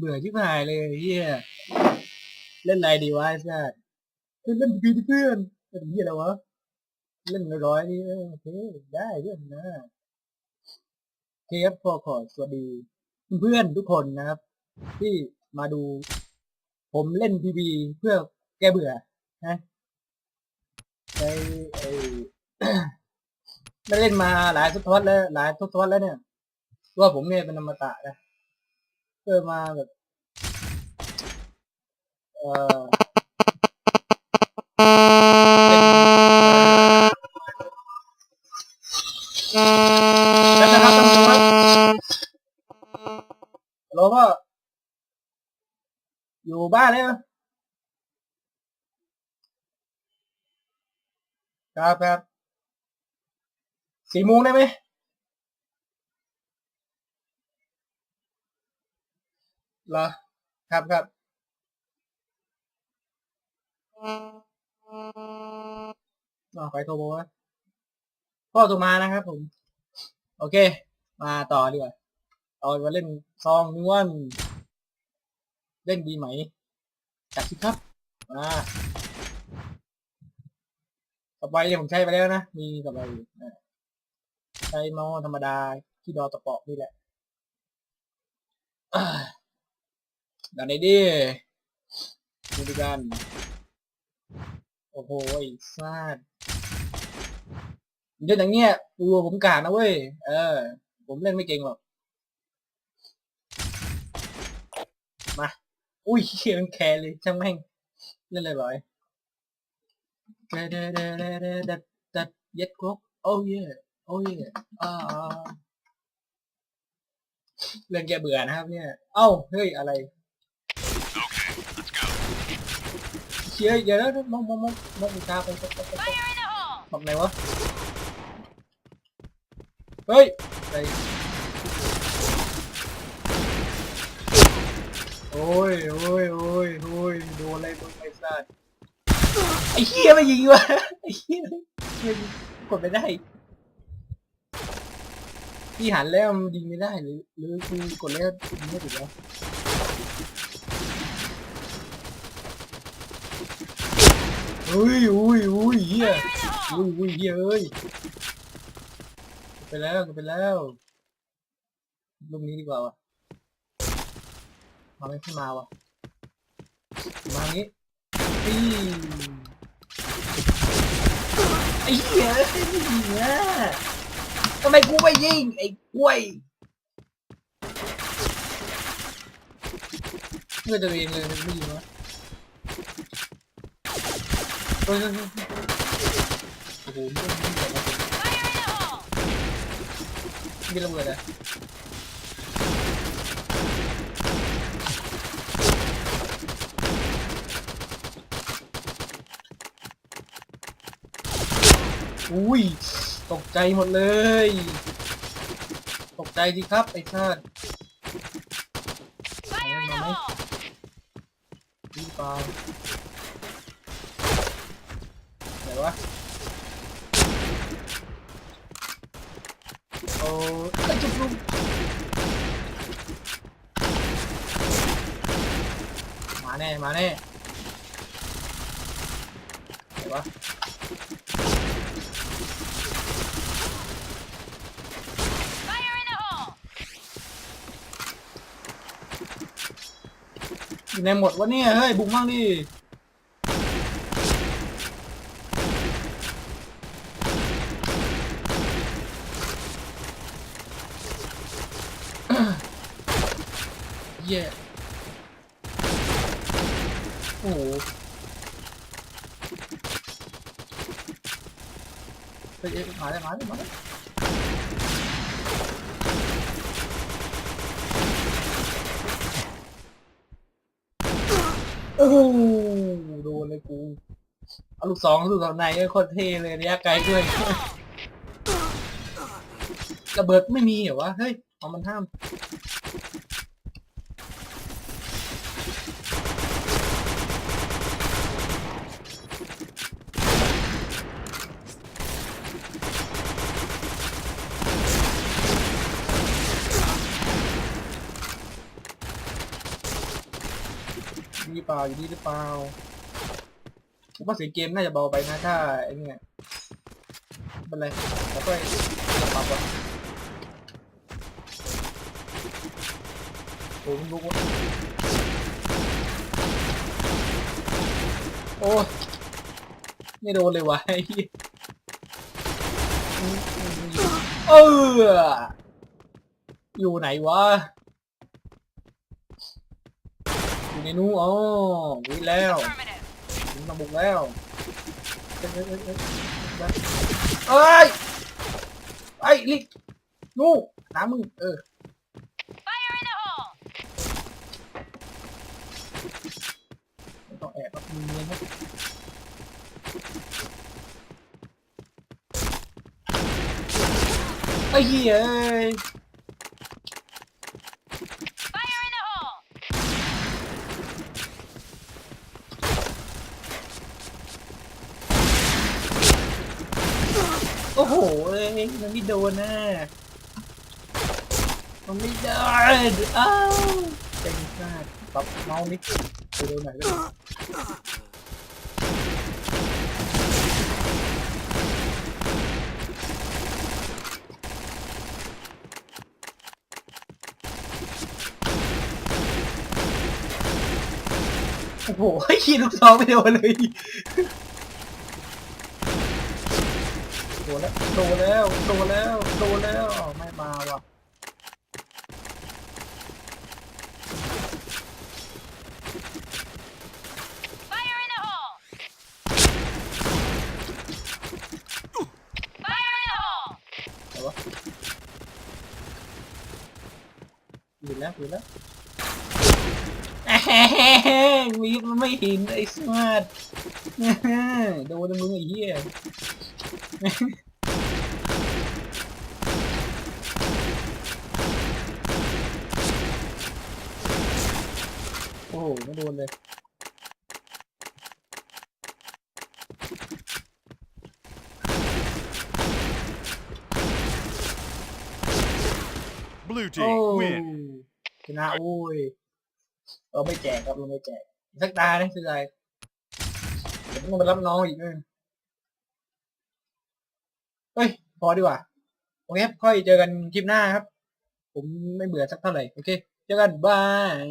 เบื่อที่หายเลยเฮียเล่นอะไรดีวะไอ้สัสเล่นเล่นพีเพื่อนเล่นเฮียอะไรวะ เล่นร้อยนี่เออโอเคได้เพื่อนนะเคครับขอขอสวัสดี เพื่อนทุกคนนะครับ ที่มาดู ผมเล่นพีบีเพื่อแก้เบื่อนะในไอ้ไม่เล่นมาหลายทศวรรษแล้ว หลายทศวรรษแล้วเนี่ยว่าผมเนี่ยเป็นอมตะนะ เกิดมาแบบ เออเป็นแล้วนะครับท่านผู้ชมครับฮัลโหลพ่ออยู่บ้านแล้วครับครับสี่โมงได้ไหม เหรอ ครับครับอ๋อไปโทรบอกว่าพ่อโทรมานะครับผม โอเค มาต่อดีกว่าเอามาเล่นซองนวลเล่นดีไหมจัดสิครับ มาต่อไปเนี่ยผมใช้ไปแล้วนะ มีต่อไปอยู่อะใช้เมาส์ธรรมดาที่ดอตะเปาะนี่แหละ ดันไหนดิดูดูกัน โอ้โหไอ้ซาดเดี๋ยวอย่างเงี้ยดูผมกาดนะเว้ย เออ ผมเล่นไม่เก่งหรอก มา อุ้ยเชียงแคร์เลยช่างแม่ง เล่นเลยบ่อยเดเดเดเดเดเดเดเย็ดครกโอ้ยโอ้ยอ่าเรื่องแกเบื่อนะครับเนี่ย เอ้า เฮ้ย อะไร เชียร์เดี๋ยวนะมองมองมองมองอีกตาไปไปไปไป Fire in the hole! บอกไหนวะ เฮ้ยไปโอ้ยโอ้ยโอ้ยโอ้ยโดนอะไรมึงไอ้สัสไอ้เหี้ยไม่ยิงวะไอ้เหี้ยไม่กดไม่ได้พี่หันแล้วมันยิงไม่ได้หรือหรือคือกดแล้วยิงไม่ถึงแล้ว อุ้ยอุ้ยอุ้ยเหี้ย Fire in the อุ้ยอุ้ยเหี้ยเอ้ยไปแล้วไปแล้วลูกนี้ดีกว่าวะมาไม่ขึ้นมาวะมางี้อีไอ้เหี้ยไม่ยทำไมกูไม่ยิงไอ้กล้วยเพื่อตัวเองเลยมันไม่ยิงวะ ฮ้ยเฮ้ยเฮ้ยโอ้โหมันมีระเบิดอะอุ้ย ตกใจหมดเลย ตกใจสิครับ ไอ้ชาติ Fire in the hole! ดีเปล่าไหน วะโอ้ไอ้จุกลุงมาแน่ มาแน่ไหนวะ Fire in the hole! อยู่ในหมดวะเนี่ย เฮ้ย บุกมั่งดิ เหี้ย่โอ้โหเฮ้ยเอ้ยมาแล้มาแล้มาแล้โอ้โหโดนเลยกูเอาลูกสองลูกสองในก็โคตรเท่เลยระยะไกลด้วยระเบิดไม่มีเหรอวะ เฮ้ยเอามันห้าม ปล่าอยู่นี่หรือเปล่าผมว่าเสียงเกมน่าจะเบาไปนะถ้าไอ้เนี่ยเป็นไรแล้วก็ปรับก่อนโอ้ยลุกวะโอ้ยไม่โดนเลยวะไอ้เหี้ยเอออยู่ไหนวะ อยู่ในนู้นอ๋อวิ่งแล้วถึงมาบุกแล้วเอ้ยเอ้ยเอ้ยเอ้ยเอ้ยไอ้ลิกนู่นหามึงเออไม่ต้องแอบมึงเนียนะไอ้เหี้ยเอ้ย Fire in the hole! โอ้โหเอ้ยมันไม่โดนนะมันไม่โดนอ้าวเจ๋งมากปรับเมาส์นิดไปโดนไหนก็ได้โอ้โหขี้ลูกซองไม่โดนเลย โดนแล้วโดนแล้วโดนแล้วโดนแล้วอ้าวไม่มาว่ะ Fire in the hole! Fire in the hole! แต่ว่าอยู่แล้วอยู่แล้วแอะแฮงมีมันไม่เห็นไอ้สมาร์ทโดนมึงไอ้เหี้ย โอ้โหไม่โดนเลย Blue โอ้ team win. ชนะโอ้ยเราไม่แจกครับเราไม่แจกอีกสักตาเนี่ยคืออะไรเดี๋ยวต้องไปรับน้องอีกนึง เฮ้ย พอดีกว่า โอเคครับค่อยเจอกันคลิปหน้าครับ ผมไม่เบื่อสักเท่าไหร่ โอเค เจอกันบาย